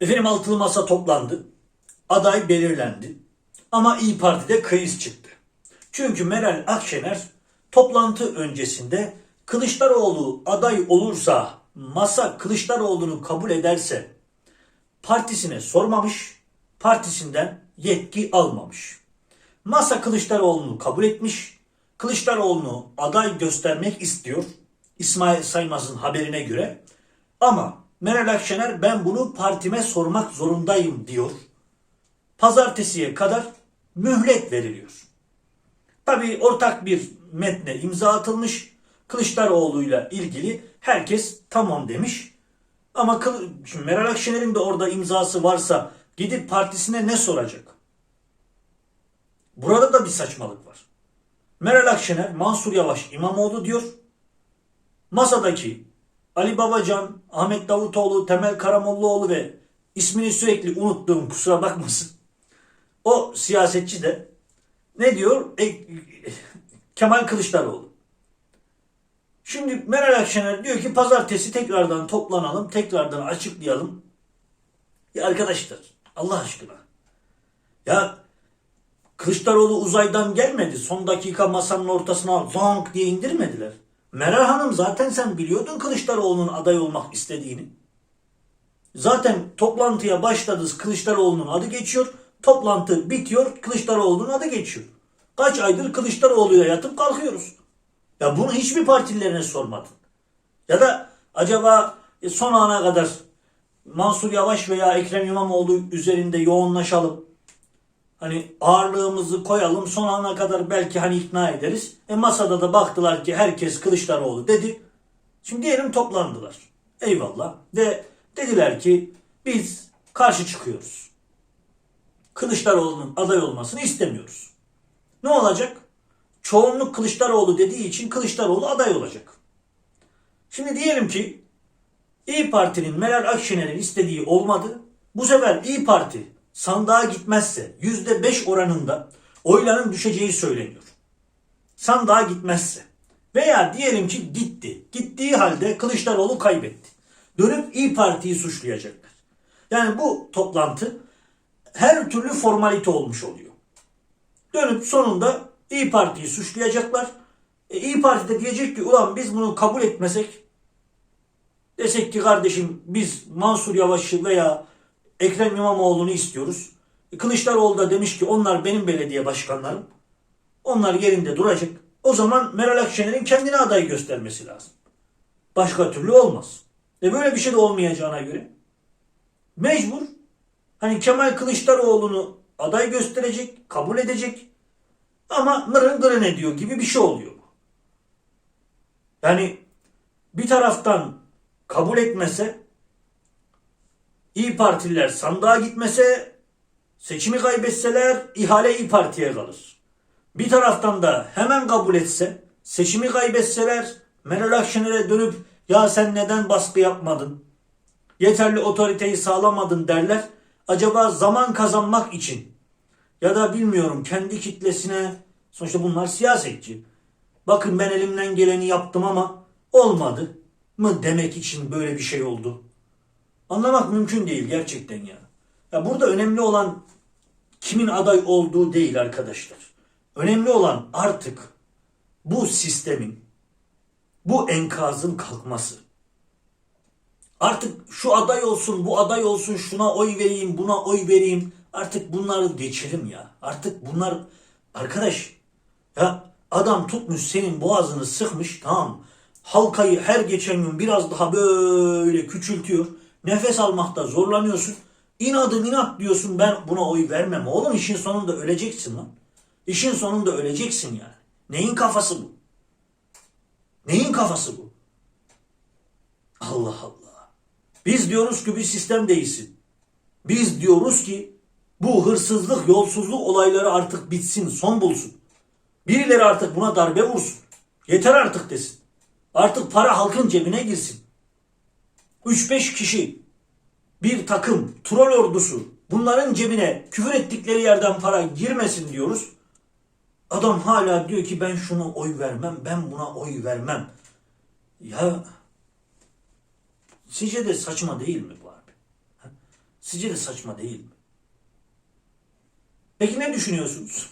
Efendim altılı masa toplandı. Aday belirlendi. Ama İyi Parti'de kriz çıktı. Çünkü Meral Akşener toplantı öncesinde Kılıçdaroğlu aday olursa masa Kılıçdaroğlu'nu kabul ederse partisine sormamış, partisinden yetki almamış. Masa Kılıçdaroğlu'nu kabul etmiş, Kılıçdaroğlu'nu aday göstermek istiyor İsmail Saymaz'ın haberine göre. Ama Meral Akşener ben bunu partime sormak zorundayım diyor. Pazartesiye kadar mühlet veriliyor. Tabii ortak bir metne imza atılmış. Kılıçdaroğlu'yla ilgili herkes tamam demiş. Ama Meral Akşener'in de orada imzası varsa gidip partisine ne soracak? Burada da bir saçmalık var. Meral Akşener, Mansur Yavaş, İmamoğlu diyor. Masadaki Ali Babacan, Ahmet Davutoğlu, Temel Karamollaoğlu ve ismini sürekli unuttuğum kusura bakmasın. O siyasetçi de ne diyor? E, Kemal Kılıçdaroğlu. Şimdi Meral Akşener diyor ki pazartesi tekrardan toplanalım, tekrardan açıklayalım. Ya arkadaşlar Allah aşkına. Ya Kılıçdaroğlu uzaydan gelmedi. Son dakika masanın ortasına zonk diye indirmediler. Meral Hanım zaten sen biliyordun Kılıçdaroğlu'nun aday olmak istediğini. Zaten toplantıya başladınız Kılıçdaroğlu'nun adı geçiyor. Toplantı bitiyor Kılıçdaroğlu'nun adı geçiyor. Kaç aydır Kılıçdaroğlu'ya yatıp kalkıyoruz. Ya bunu hiçbir partililerine sormadın. Ya da acaba e, son ana kadar Mansur Yavaş veya Ekrem İmamoğlu üzerinde yoğunlaşalım. Hani ağırlığımızı koyalım son ana kadar belki hani ikna ederiz. E masada da baktılar ki herkes Kılıçdaroğlu dedi. Şimdi diyelim toplandılar. Eyvallah. Ve dediler ki biz karşı çıkıyoruz. Kılıçdaroğlu'nun aday olmasını istemiyoruz. Ne olacak? Çoğunluk Kılıçdaroğlu dediği için Kılıçdaroğlu aday olacak. Şimdi diyelim ki İyi Parti'nin Meral Akşener'in istediği olmadı. Bu sefer İyi Parti sandığa gitmezse %5 oranında oyların düşeceği söyleniyor. Sandığa gitmezse veya diyelim ki gitti. Gittiği halde Kılıçdaroğlu kaybetti. Dönüp İyi Parti'yi suçlayacaklar. Yani bu toplantı her türlü formalite olmuş oluyor. Dönüp sonunda İyi Parti'yi suçlayacaklar. E, İyi Parti de diyecek ki ulan biz bunu kabul etmesek desek ki kardeşim biz Mansur Yavaş'ı veya Ekrem İmamoğlu'nu istiyoruz. E, Kılıçdaroğlu da demiş ki onlar benim belediye başkanlarım. Onlar yerinde duracak. O zaman Meral Akşener'in kendine aday göstermesi lazım. Başka türlü olmaz. E böyle bir şey de olmayacağına göre mecbur hani Kemal Kılıçdaroğlu'nu aday gösterecek, kabul edecek ama mırın gırın ediyor gibi bir şey oluyor. Yani bir taraftan kabul etmese İyi Partililer sandığa gitmese seçimi kaybetseler ihale İyi Parti'ye kalır. Bir taraftan da hemen kabul etse seçimi kaybetseler Meral Akşener'e dönüp ya sen neden baskı yapmadın? Yeterli otoriteyi sağlamadın derler. Acaba zaman kazanmak için ya da bilmiyorum kendi kitlesine sonuçta bunlar siyasetçi. Bakın ben elimden geleni yaptım ama olmadı mı demek için böyle bir şey oldu. Anlamak mümkün değil gerçekten ya. Ya burada önemli olan kimin aday olduğu değil arkadaşlar. Önemli olan artık bu sistemin, bu enkazın kalkması. Artık şu aday olsun, bu aday olsun, şuna oy vereyim, buna oy vereyim. Artık bunları geçelim ya. Artık bunlar arkadaş ya adam tutmuş senin boğazını sıkmış tamam. Halkayı her geçen gün biraz daha böyle küçültüyor. Nefes almakta zorlanıyorsun. İnadım inat diyorsun ben buna oy vermem. Oğlum işin sonunda öleceksin lan. İşin sonunda öleceksin yani. Neyin kafası bu? Neyin kafası bu? Allah Allah. Biz diyoruz ki bir sistem değilsin. Biz diyoruz ki bu hırsızlık, yolsuzluk olayları artık bitsin, son bulsun. Birileri artık buna darbe vursun. Yeter artık desin. Artık para halkın cebine girsin. 3-5 kişi, bir takım, troll ordusu bunların cebine küfür ettikleri yerden para girmesin diyoruz. Adam hala diyor ki ben şuna oy vermem, ben buna oy vermem. Ya sizce de saçma değil mi bu abi? Sizce de saçma değil mi? Peki ne düşünüyorsunuz?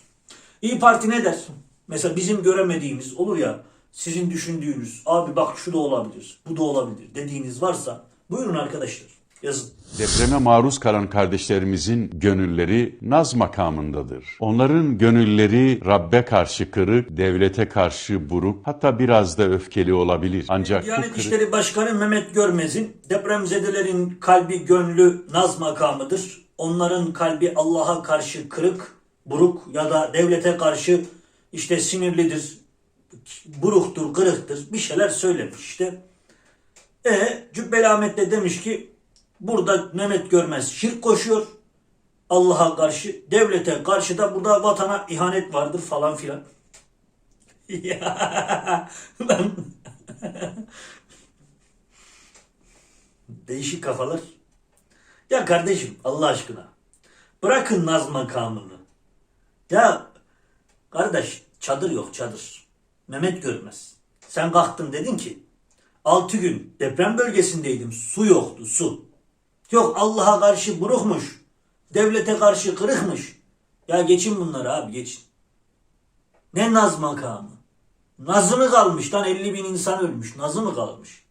İyi Parti ne der? Mesela bizim göremediğimiz olur ya sizin düşündüğünüz abi bak şu da olabilir, bu da olabilir dediğiniz varsa buyurun arkadaşlar yazın. Depreme maruz kalan kardeşlerimizin gönülleri naz makamındadır. Onların gönülleri Rabbe karşı kırık, devlete karşı buruk, hatta biraz da öfkeli olabilir. Ancak Diyanet kırık... İşleri Başkanı Mehmet Görmez'in depremzedelerin kalbi gönlü naz makamıdır. Onların kalbi Allah'a karşı kırık, buruk ya da devlete karşı işte sinirlidir, buruktur, kırıktır bir şeyler söylemiş işte. E Cübbeli Ahmet de demiş ki burada Mehmet Görmez şirk koşuyor. Allah'a karşı, devlete karşı da burada vatana ihanet vardır falan filan. Değişik kafalar. Ya kardeşim Allah aşkına. Bırakın naz makamını. Ya kardeş çadır yok çadır. Mehmet görmez. Sen kalktın dedin ki 6 gün deprem bölgesindeydim. Su yoktu su. Yok Allah'a karşı burukmuş. Devlete karşı kırıkmış. Ya geçin bunları abi geçin. Ne naz makamı? Nazı mı kalmış lan 50 bin insan ölmüş. Nazı mı kalmış?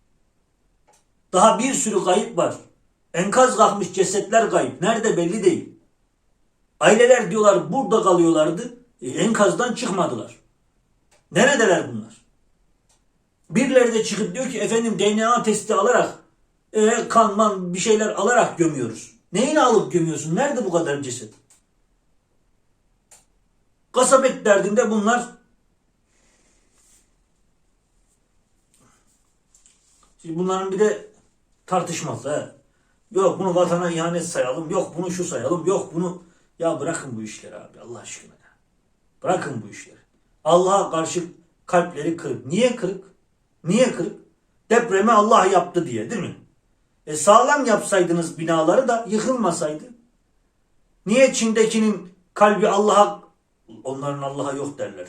Daha bir sürü kayıp var. Enkaz kalkmış cesetler kayıp. Nerede belli değil. Aileler diyorlar burada kalıyorlardı. E, enkazdan çıkmadılar. Neredeler bunlar? Birileri de çıkıp diyor ki efendim DNA testi alarak e, kan man bir şeyler alarak gömüyoruz. Neyini alıp gömüyorsun? Nerede bu kadar ceset? Kasabet derdinde bunlar Şimdi bunların bir de tartışması. He. Yok bunu vatana ihanet sayalım. Yok bunu şu sayalım. Yok bunu... Ya bırakın bu işleri abi Allah aşkına. ya. Bırakın bu işleri. Allah'a karşı kalpleri kırık. Niye kırık? Niye kırık? Depremi Allah yaptı diye değil mi? E sağlam yapsaydınız binaları da yıkılmasaydı. Niye Çin'dekinin kalbi Allah'a onların Allah'a yok derler.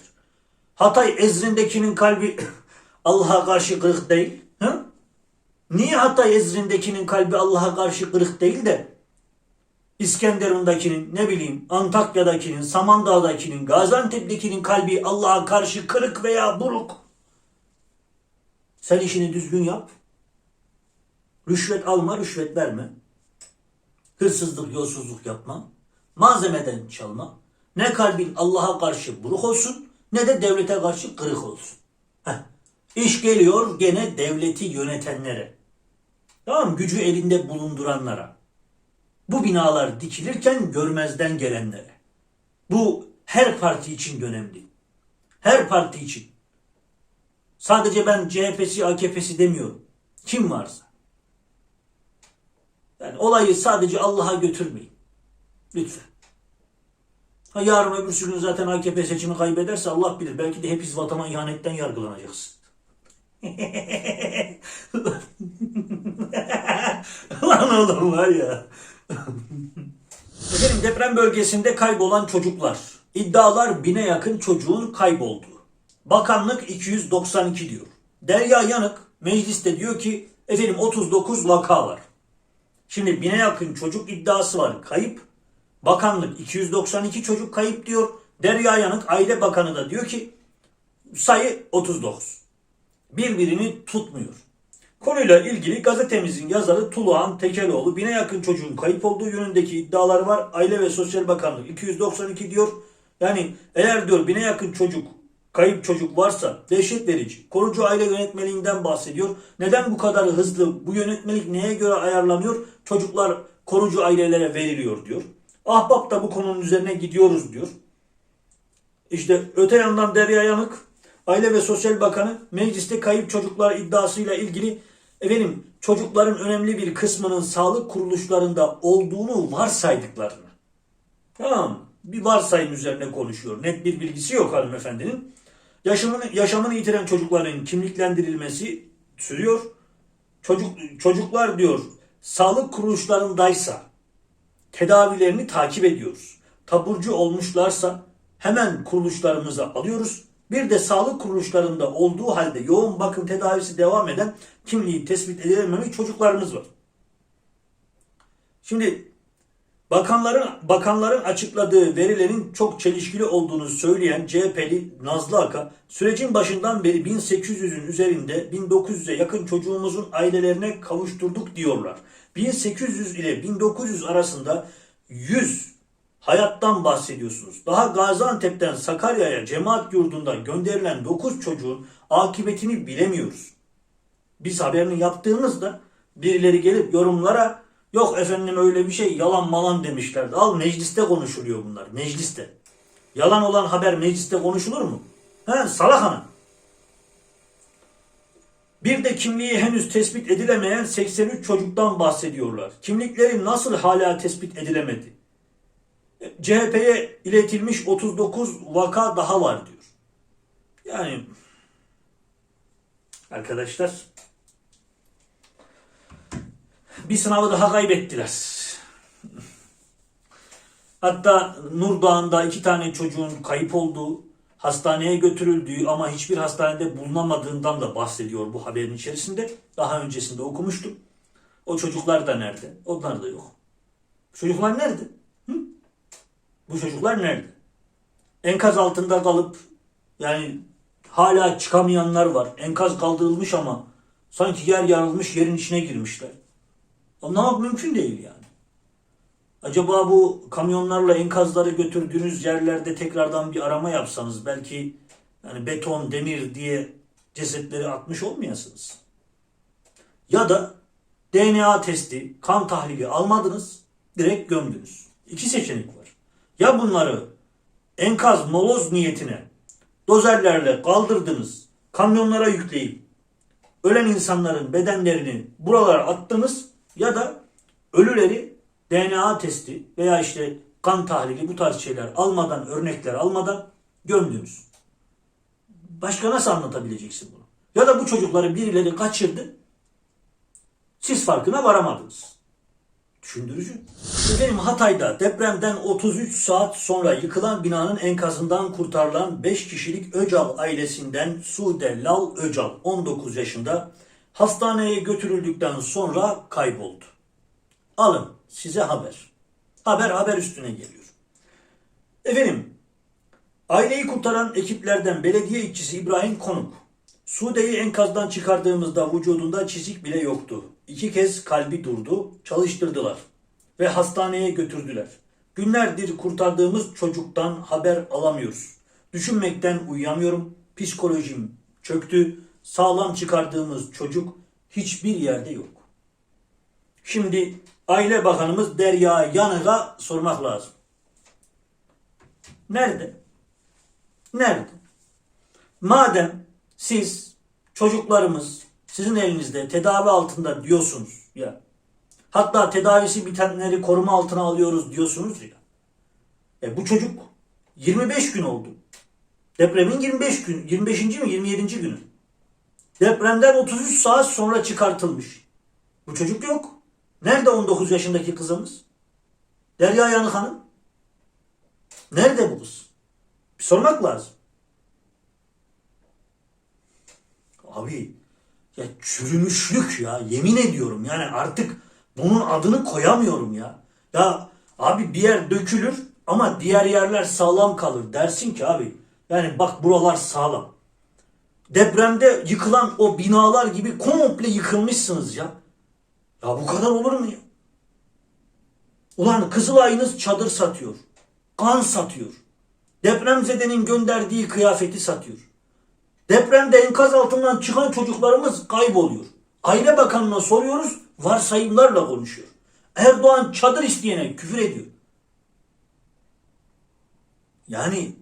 Hatay Ezrin'dekinin kalbi Allah'a karşı kırık değil? Hı? Niye Hatay Ezrin'dekinin kalbi Allah'a karşı kırık değil de İskenderun'dakinin, ne bileyim Antakya'dakinin, Samandağ'dakinin, Gaziantep'tekinin kalbi Allah'a karşı kırık veya buruk? Sen işini düzgün yap. Rüşvet alma, rüşvet verme. Hırsızlık, yolsuzluk yapma. Malzemeden çalma. Ne kalbin Allah'a karşı buruk olsun ne de devlete karşı kırık olsun. Heh. İş geliyor gene devleti yönetenlere. Tamam? Gücü elinde bulunduranlara. Bu binalar dikilirken görmezden gelenlere. Bu her parti için önemli. Her parti için. Sadece ben CHP'si, AKP'si demiyorum. Kim varsa. Yani olayı sadece Allah'a götürmeyin. Lütfen. Ha yarın öbürsü gün zaten AKP seçimi kaybederse Allah bilir. Belki de hepiniz vatana ihanetten yargılanacaksınız. Lan oğlum var ya. Efendim deprem bölgesinde kaybolan çocuklar. İddialar bine yakın çocuğun kayboldu. Bakanlık 292 diyor. Derya Yanık mecliste diyor ki efendim 39 vaka var. Şimdi bine yakın çocuk iddiası var. Kayıp. Bakanlık 292 çocuk kayıp diyor. Derya Yanık Aile Bakanı da diyor ki sayı 39. Birbirini tutmuyor. Konuyla ilgili gazetemizin yazarı Tuluhan Tekeloğlu bine yakın çocuğun kayıp olduğu yönündeki iddialar var. Aile ve Sosyal Bakanlık 292 diyor. Yani eğer diyor bine yakın çocuk kayıp çocuk varsa dehşet verici. Korucu aile yönetmeliğinden bahsediyor. Neden bu kadar hızlı? Bu yönetmelik neye göre ayarlanıyor? Çocuklar korucu ailelere veriliyor diyor. Ahbap da bu konunun üzerine gidiyoruz diyor. İşte öte yandan Derya Yanık, Aile ve Sosyal Bakanı mecliste kayıp çocuklar iddiasıyla ilgili efendim çocukların önemli bir kısmının sağlık kuruluşlarında olduğunu varsaydıklarını. Tamam? Bir varsayım üzerine konuşuyor. Net bir bilgisi yok hanımefendinin. Yaşamını, yaşamını yitiren çocukların kimliklendirilmesi sürüyor. Çocuk, çocuklar diyor sağlık kuruluşlarındaysa tedavilerini takip ediyoruz. Taburcu olmuşlarsa hemen kuruluşlarımıza alıyoruz. Bir de sağlık kuruluşlarında olduğu halde yoğun bakım tedavisi devam eden kimliği tespit edilememiş çocuklarımız var. Şimdi Bakanların bakanların açıkladığı verilerin çok çelişkili olduğunu söyleyen CHP'li Nazlı Aka, sürecin başından beri 1800'ün üzerinde 1900'e yakın çocuğumuzun ailelerine kavuşturduk diyorlar. 1800 ile 1900 arasında 100 hayattan bahsediyorsunuz. Daha Gaziantep'ten Sakarya'ya cemaat yurdunda gönderilen 9 çocuğun akıbetini bilemiyoruz. Biz haberini yaptığımızda birileri gelip yorumlara yok efendim öyle bir şey yalan malan demişlerdi. Al mecliste konuşuluyor bunlar. Mecliste. Yalan olan haber mecliste konuşulur mu? He salak ana. Bir de kimliği henüz tespit edilemeyen 83 çocuktan bahsediyorlar. Kimlikleri nasıl hala tespit edilemedi? CHP'ye iletilmiş 39 vaka daha var diyor. Yani arkadaşlar bir sınavı daha kaybettiler. Hatta Nur Dağı'nda iki tane çocuğun kayıp olduğu, hastaneye götürüldüğü ama hiçbir hastanede bulunamadığından da bahsediyor bu haberin içerisinde. Daha öncesinde okumuştum. O çocuklar da nerede? Onlar da yok. Çocuklar nerede? Hı? Bu çocuklar nerede? Enkaz altında kalıp yani hala çıkamayanlar var. Enkaz kaldırılmış ama sanki yer yarılmış yerin içine girmişler. Anlamak mümkün değil yani. Acaba bu kamyonlarla enkazları götürdüğünüz yerlerde tekrardan bir arama yapsanız belki yani beton, demir diye cesetleri atmış olmayasınız. Ya da DNA testi, kan tahlili almadınız, direkt gömdünüz. İki seçenek var. Ya bunları enkaz moloz niyetine dozerlerle kaldırdınız, kamyonlara yükleyip ölen insanların bedenlerini buralara attınız ya da ölüleri DNA testi veya işte kan tahlili bu tarz şeyler almadan, örnekler almadan gömdünüz. Başka nasıl anlatabileceksin bunu? Ya da bu çocukları birileri kaçırdı. Siz farkına varamadınız. Düşündürücü. Efendim Hatay'da depremden 33 saat sonra yıkılan binanın enkazından kurtarılan 5 kişilik Öcal ailesinden Sude Lal Öcal 19 yaşında hastaneye götürüldükten sonra kayboldu. Alın size haber. Haber haber üstüne geliyor. Efendim aileyi kurtaran ekiplerden belediye işçisi İbrahim Konuk. Sude'yi enkazdan çıkardığımızda vücudunda çizik bile yoktu. İki kez kalbi durdu, çalıştırdılar ve hastaneye götürdüler. Günlerdir kurtardığımız çocuktan haber alamıyoruz. Düşünmekten uyuyamıyorum. Psikolojim çöktü. Sağlam çıkardığımız çocuk hiçbir yerde yok. Şimdi Aile Bakanımız Derya Yanık'a sormak lazım. Nerede? Nerede? Madem siz çocuklarımız sizin elinizde tedavi altında diyorsunuz ya. Hatta tedavisi bitenleri koruma altına alıyoruz diyorsunuz ya. E bu çocuk 25 gün oldu. Depremin 25 gün, 25. mi 27. günü. Depremden 33 saat sonra çıkartılmış. Bu çocuk yok. Nerede 19 yaşındaki kızımız? Derya Yanık Hanım. Nerede bu kız? Bir sormak lazım. Abi ya çürümüşlük ya yemin ediyorum yani artık bunun adını koyamıyorum ya. Ya abi bir yer dökülür ama diğer yerler sağlam kalır. Dersin ki abi yani bak buralar sağlam. Depremde yıkılan o binalar gibi komple yıkılmışsınız ya. Ya bu kadar olur mu ya? Ulan Kızılay'ınız çadır satıyor. Kan satıyor. Depremzedenin gönderdiği kıyafeti satıyor. Depremde enkaz altından çıkan çocuklarımız kayboluyor. Aile Bakanı'na soruyoruz, varsayımlarla konuşuyor. Erdoğan çadır isteyene küfür ediyor. Yani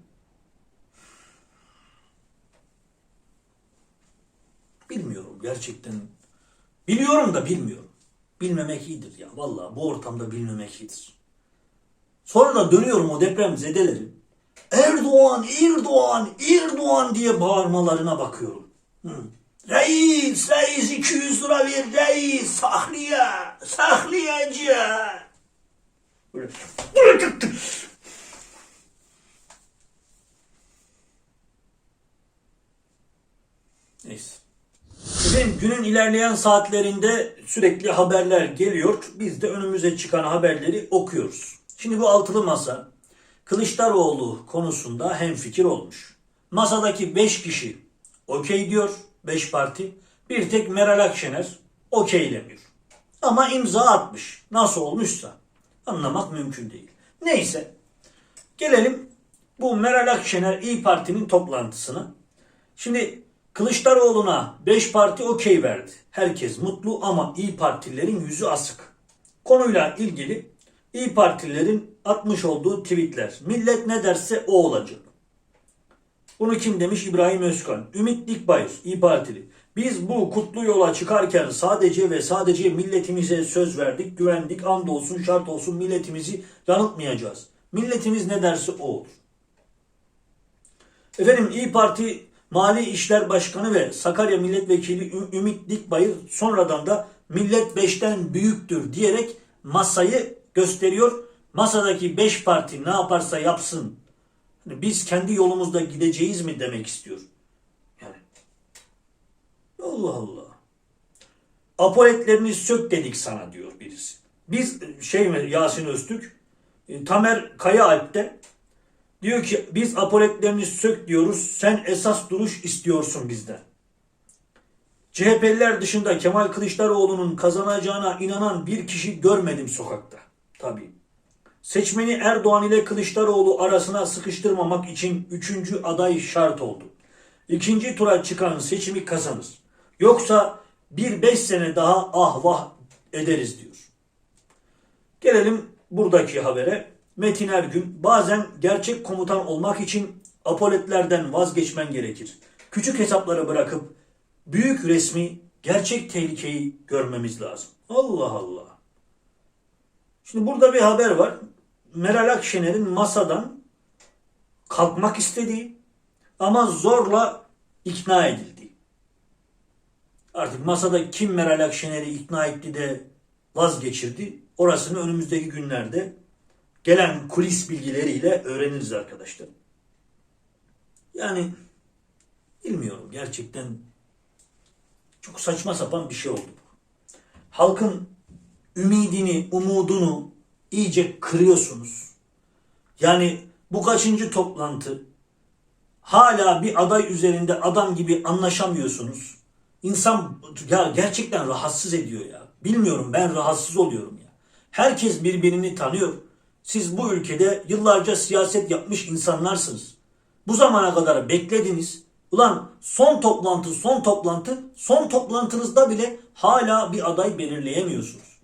bilmiyorum gerçekten. Biliyorum da bilmiyorum. Bilmemek iyidir ya. Vallahi bu ortamda bilmemek iyidir. Sonra da dönüyorum o deprem zedelerin. Erdoğan, Erdoğan, Erdoğan diye bağırmalarına bakıyorum. Hı. Reis, reis 200 lira ver reis, saklıya, saklayacı. Böyle, böyle tıktı. Neyse. Efendim Günün ilerleyen saatlerinde sürekli haberler geliyor. Biz de önümüze çıkan haberleri okuyoruz. Şimdi bu altılı masa Kılıçdaroğlu konusunda hemfikir olmuş. Masadaki 5 kişi okey diyor 5 parti. Bir tek Meral Akşener okeylemiyor. Ama imza atmış. Nasıl olmuşsa anlamak mümkün değil. Neyse gelelim bu Meral Akşener İyi Parti'nin toplantısına. Şimdi Kılıçdaroğlu'na 5 parti okey verdi. Herkes mutlu ama İyi Partililerin yüzü asık. Konuyla ilgili İyi Partililerin atmış olduğu tweetler. Millet ne derse o olacak. Bunu kim demiş? İbrahim Özkan. Ümit Dikbayır, İyi Partili. Biz bu kutlu yola çıkarken sadece ve sadece milletimize söz verdik, güvendik, and olsun, şart olsun milletimizi yanıltmayacağız. Milletimiz ne derse o olur. Efendim İyi Parti Mali İşler Başkanı ve Sakarya Milletvekili Ümit Dikbayır sonradan da millet beşten büyüktür diyerek masayı gösteriyor. Masadaki beş parti ne yaparsa yapsın. Hani biz kendi yolumuzda gideceğiz mi demek istiyor. Yani Allah Allah. Apoletlerini sök dedik sana diyor birisi. Biz şey mi Yasin Öztürk, e, Tamer Kayaalp de Diyor ki biz apoletlerini sök diyoruz. Sen esas duruş istiyorsun bizden. CHP'liler dışında Kemal Kılıçdaroğlu'nun kazanacağına inanan bir kişi görmedim sokakta. Tabii. Seçmeni Erdoğan ile Kılıçdaroğlu arasına sıkıştırmamak için üçüncü aday şart oldu. İkinci tura çıkan seçimi kazanır. Yoksa bir beş sene daha ah vah ederiz diyor. Gelelim buradaki habere. Metin Ergün bazen gerçek komutan olmak için apoletlerden vazgeçmen gerekir. Küçük hesapları bırakıp büyük resmi, gerçek tehlikeyi görmemiz lazım. Allah Allah. Şimdi burada bir haber var. Meral Akşener'in masadan kalkmak istediği ama zorla ikna edildi. Artık masada kim Meral Akşener'i ikna etti de vazgeçirdi. Orasını önümüzdeki günlerde gelen kulis bilgileriyle öğreniriz arkadaşlar. Yani bilmiyorum gerçekten çok saçma sapan bir şey oldu. Halkın ümidini, umudunu iyice kırıyorsunuz. Yani bu kaçıncı toplantı? Hala bir aday üzerinde adam gibi anlaşamıyorsunuz. İnsan ya gerçekten rahatsız ediyor ya. Bilmiyorum ben rahatsız oluyorum ya. Herkes birbirini tanıyor. Siz bu ülkede yıllarca siyaset yapmış insanlarsınız. Bu zamana kadar beklediniz. Ulan son toplantı, son toplantı, son toplantınızda bile hala bir aday belirleyemiyorsunuz.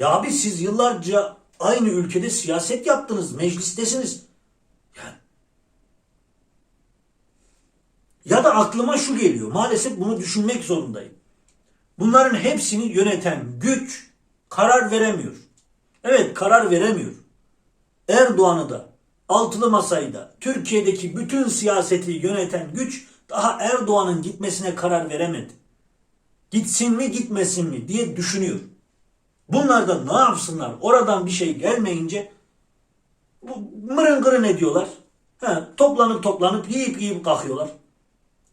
Ya abi siz yıllarca aynı ülkede siyaset yaptınız, meclistesiniz. Yani ya da aklıma şu geliyor. Maalesef bunu düşünmek zorundayım. Bunların hepsini yöneten güç karar veremiyor. Evet karar veremiyor. Erdoğan'ı da altılı masayı da Türkiye'deki bütün siyaseti yöneten güç daha Erdoğan'ın gitmesine karar veremedi. Gitsin mi gitmesin mi diye düşünüyor. Bunlar da ne yapsınlar? Oradan bir şey gelmeyince bu mırın kırın ediyorlar. He, toplanıp toplanıp yiyip yiyip kalkıyorlar.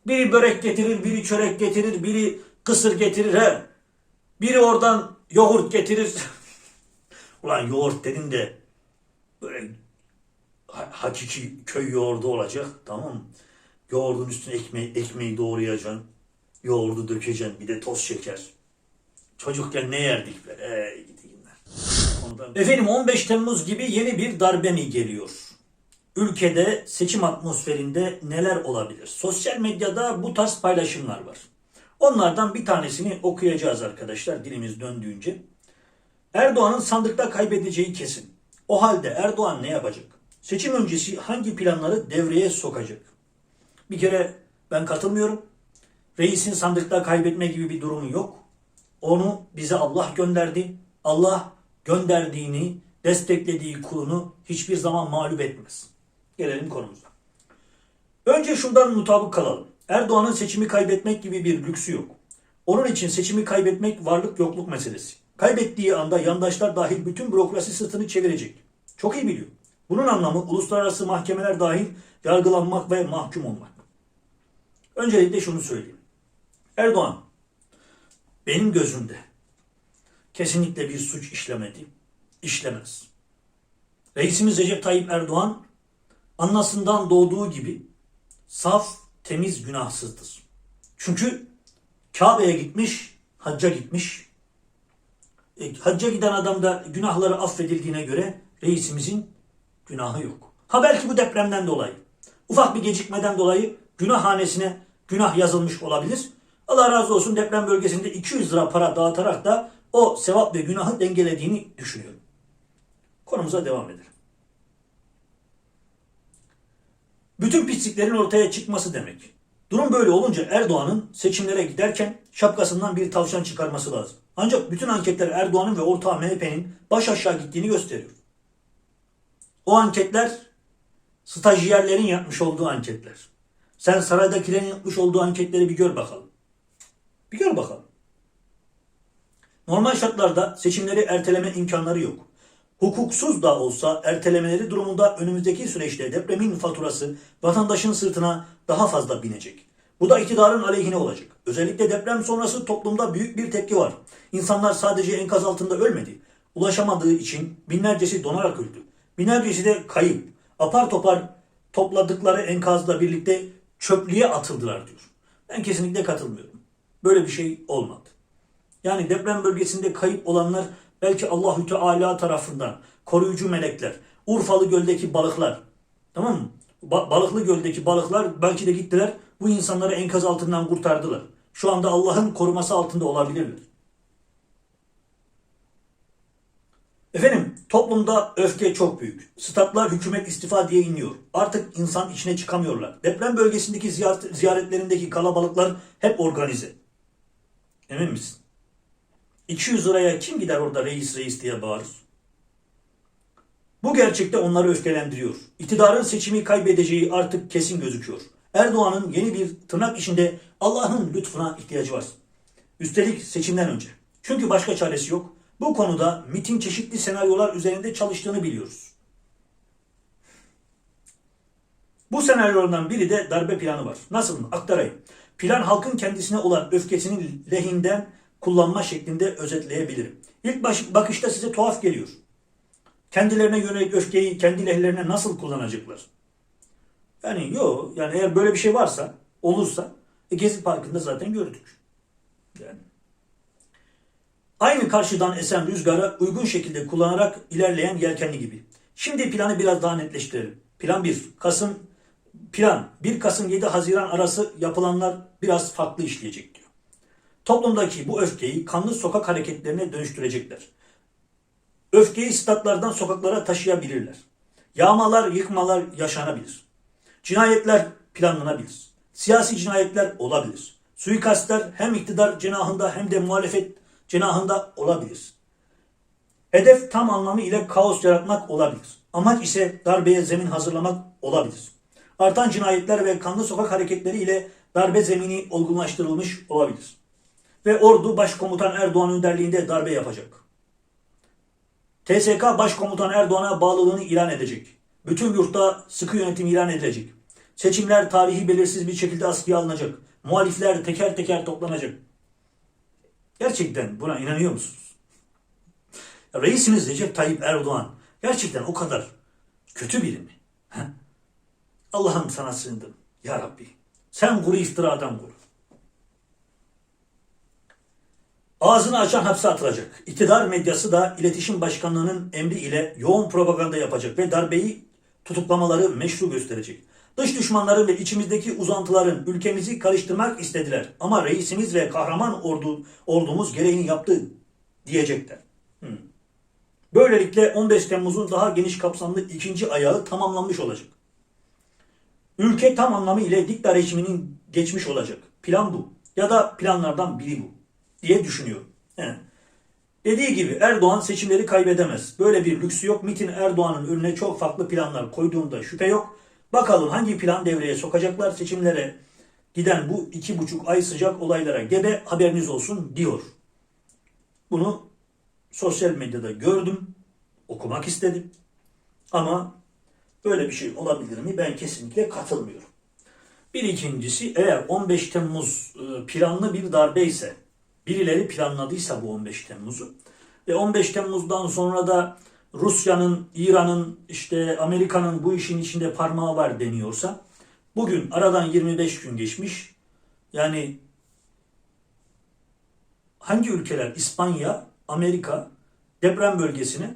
Biri börek getirir, biri çörek getirir, biri kısır getirir. He. Biri oradan yoğurt getirir. Ulan yoğurt dedin de böyle ha- hakiki köy yoğurdu olacak tamam mı? Yoğurdun üstüne ekmeği, ekmeği doğrayacaksın. Yoğurdu dökeceksin. Bir de toz şeker. Çocukken ne yerdik be? Ee. Ondan... Efendim 15 Temmuz gibi yeni bir darbe mi geliyor? Ülkede seçim atmosferinde neler olabilir? Sosyal medyada bu tarz paylaşımlar var. Onlardan bir tanesini okuyacağız arkadaşlar dilimiz döndüğünce. Erdoğan'ın sandıkta kaybedeceği kesin. O halde Erdoğan ne yapacak? Seçim öncesi hangi planları devreye sokacak? Bir kere ben katılmıyorum. Reisin sandıkta kaybetme gibi bir durumu yok. Onu bize Allah gönderdi. Allah gönderdiğini, desteklediği kulunu hiçbir zaman mağlup etmez. Gelelim konumuza. Önce şundan mutabık kalalım. Erdoğan'ın seçimi kaybetmek gibi bir lüksü yok. Onun için seçimi kaybetmek varlık yokluk meselesi. Kaybettiği anda yandaşlar dahil bütün bürokrasi sırtını çevirecek. Çok iyi biliyor. Bunun anlamı uluslararası mahkemeler dahil yargılanmak ve mahkum olmak. Öncelikle şunu söyleyeyim. Erdoğan benim gözümde kesinlikle bir suç işlemedi, işlemez. Reisimiz Recep Tayyip Erdoğan anlasından doğduğu gibi saf, temiz, günahsızdır. Çünkü Kabe'ye gitmiş, hacca gitmiş. E, hacca giden adamda günahları affedildiğine göre reisimizin günahı yok. Ha belki bu depremden dolayı, ufak bir gecikmeden dolayı günah hanesine günah yazılmış olabilir. Allah razı olsun deprem bölgesinde 200 lira para dağıtarak da o sevap ve günahı dengelediğini düşünüyorum. Konumuza devam edelim. Bütün pisliklerin ortaya çıkması demek. Durum böyle olunca Erdoğan'ın seçimlere giderken şapkasından bir tavşan çıkarması lazım. Ancak bütün anketler Erdoğan'ın ve ortağı MHP'nin baş aşağı gittiğini gösteriyor. O anketler stajyerlerin yapmış olduğu anketler. Sen saraydakilerin yapmış olduğu anketleri bir gör bakalım. Bir gör bakalım. Normal şartlarda seçimleri erteleme imkanları yok. Hukuksuz da olsa ertelemeleri durumunda önümüzdeki süreçte depremin faturası vatandaşın sırtına daha fazla binecek. Bu da iktidarın aleyhine olacak. Özellikle deprem sonrası toplumda büyük bir tepki var. İnsanlar sadece enkaz altında ölmedi. Ulaşamadığı için binlercesi donarak öldü. Binlercesi de kayıp. Apar topar topladıkları enkazla birlikte çöplüğe atıldılar diyor. Ben kesinlikle katılmıyorum. Böyle bir şey olmadı. Yani deprem bölgesinde kayıp olanlar belki Allahü Teala tarafından koruyucu melekler, Urfalı Göl'deki balıklar, tamam mı? Ba- Balıklı Göl'deki balıklar belki de gittiler bu insanları enkaz altından kurtardılar. Şu anda Allah'ın koruması altında olabilirler. Efendim toplumda öfke çok büyük. Statlar hükümet istifa diye iniyor. Artık insan içine çıkamıyorlar. Deprem bölgesindeki ziyaret, ziyaretlerindeki kalabalıklar hep organize. Emin misin? 200 liraya kim gider orada reis reis diye bağırır? Bu gerçekte onları öfkelendiriyor. İktidarın seçimi kaybedeceği artık kesin gözüküyor. Erdoğan'ın yeni bir tırnak içinde Allah'ın lütfuna ihtiyacı var. Üstelik seçimden önce. Çünkü başka çaresi yok. Bu konuda MIT'in çeşitli senaryolar üzerinde çalıştığını biliyoruz. Bu senaryolardan biri de darbe planı var. Nasıl mı? Aktarayım. Plan halkın kendisine olan öfkesinin lehinden kullanma şeklinde özetleyebilirim. İlk baş, bakışta size tuhaf geliyor. Kendilerine yönelik öfkeyi kendi lehlerine nasıl kullanacaklar? Yani yok. Yani eğer böyle bir şey varsa, olursa e, Gezi Parkı'nda zaten gördük. Yani Aynı karşıdan esen rüzgara uygun şekilde kullanarak ilerleyen yelkenli gibi. Şimdi planı biraz daha netleştirelim. Plan 1. Kasım plan 1 Kasım 7 Haziran arası yapılanlar biraz farklı işleyecek diyor. Toplumdaki bu öfkeyi kanlı sokak hareketlerine dönüştürecekler. Öfkeyi statlardan sokaklara taşıyabilirler. Yağmalar, yıkmalar yaşanabilir. Cinayetler planlanabilir. Siyasi cinayetler olabilir. Suikastler hem iktidar cenahında hem de muhalefet cenahında olabilir. Hedef tam anlamıyla kaos yaratmak olabilir. Amaç ise darbeye zemin hazırlamak olabilir. Artan cinayetler ve kanlı sokak hareketleri ile darbe zemini olgunlaştırılmış olabilir. Ve ordu Başkomutan Erdoğan önderliğinde darbe yapacak. TSK Başkomutan Erdoğan'a bağlılığını ilan edecek. Bütün yurtta sıkı yönetim ilan edilecek. Seçimler tarihi belirsiz bir şekilde askıya alınacak. Muhalifler teker teker toplanacak. Gerçekten buna inanıyor musunuz? Reisimiz Recep Tayyip Erdoğan gerçekten o kadar kötü biri mi? Allah'ım sana sığındım. Ya Rabbi sen kuru iftiradan koru. Ağzını açan hapse atılacak. İktidar medyası da iletişim başkanlığının emri ile yoğun propaganda yapacak ve darbeyi tutuklamaları meşru gösterecek. Dış düşmanları ve içimizdeki uzantıların ülkemizi karıştırmak istediler. Ama reisimiz ve kahraman ordu, ordumuz gereğini yaptı diyecekler. Hmm. Böylelikle 15 Temmuz'un daha geniş kapsamlı ikinci ayağı tamamlanmış olacak. Ülke tam anlamıyla dikta rejiminin geçmiş olacak. Plan bu. Ya da planlardan biri bu. Diye düşünüyorum. He. Dediği gibi Erdoğan seçimleri kaybedemez. Böyle bir lüksü yok. MİT'in Erdoğan'ın önüne çok farklı planlar koyduğunda şüphe yok. Bakalım hangi plan devreye sokacaklar seçimlere giden bu iki buçuk ay sıcak olaylara gebe haberiniz olsun diyor. Bunu sosyal medyada gördüm, okumak istedim. Ama böyle bir şey olabilir mi? Ben kesinlikle katılmıyorum. Bir ikincisi eğer 15 Temmuz e, planlı bir darbe ise birileri planladıysa bu 15 Temmuz'u ve 15 Temmuz'dan sonra da Rusya'nın, İran'ın, işte Amerika'nın bu işin içinde parmağı var deniyorsa bugün aradan 25 gün geçmiş. Yani hangi ülkeler İspanya, Amerika deprem bölgesine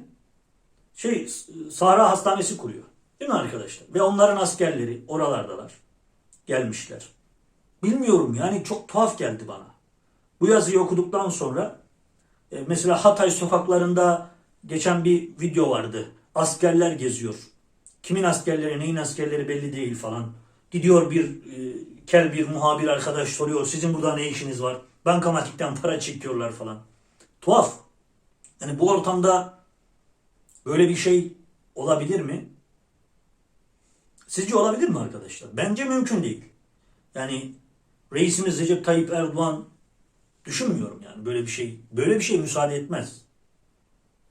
şey Sahra Hastanesi kuruyor. Değil mi arkadaşlar? Ve onların askerleri oralardalar. Gelmişler. Bilmiyorum yani çok tuhaf geldi bana. Bu yazıyı okuduktan sonra e, mesela Hatay sokaklarında geçen bir video vardı. Askerler geziyor. Kimin askerleri, neyin askerleri belli değil falan. Gidiyor bir e, kel bir muhabir arkadaş soruyor. Sizin burada ne işiniz var? Bankamatikten para çekiyorlar falan. Tuhaf. Yani bu ortamda böyle bir şey olabilir mi? Sizce olabilir mi arkadaşlar? Bence mümkün değil. Yani reisimiz Recep Tayyip Erdoğan düşünmüyorum yani böyle bir şey böyle bir şey müsaade etmez.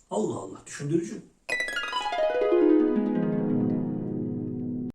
Allah Allah düşündürücü.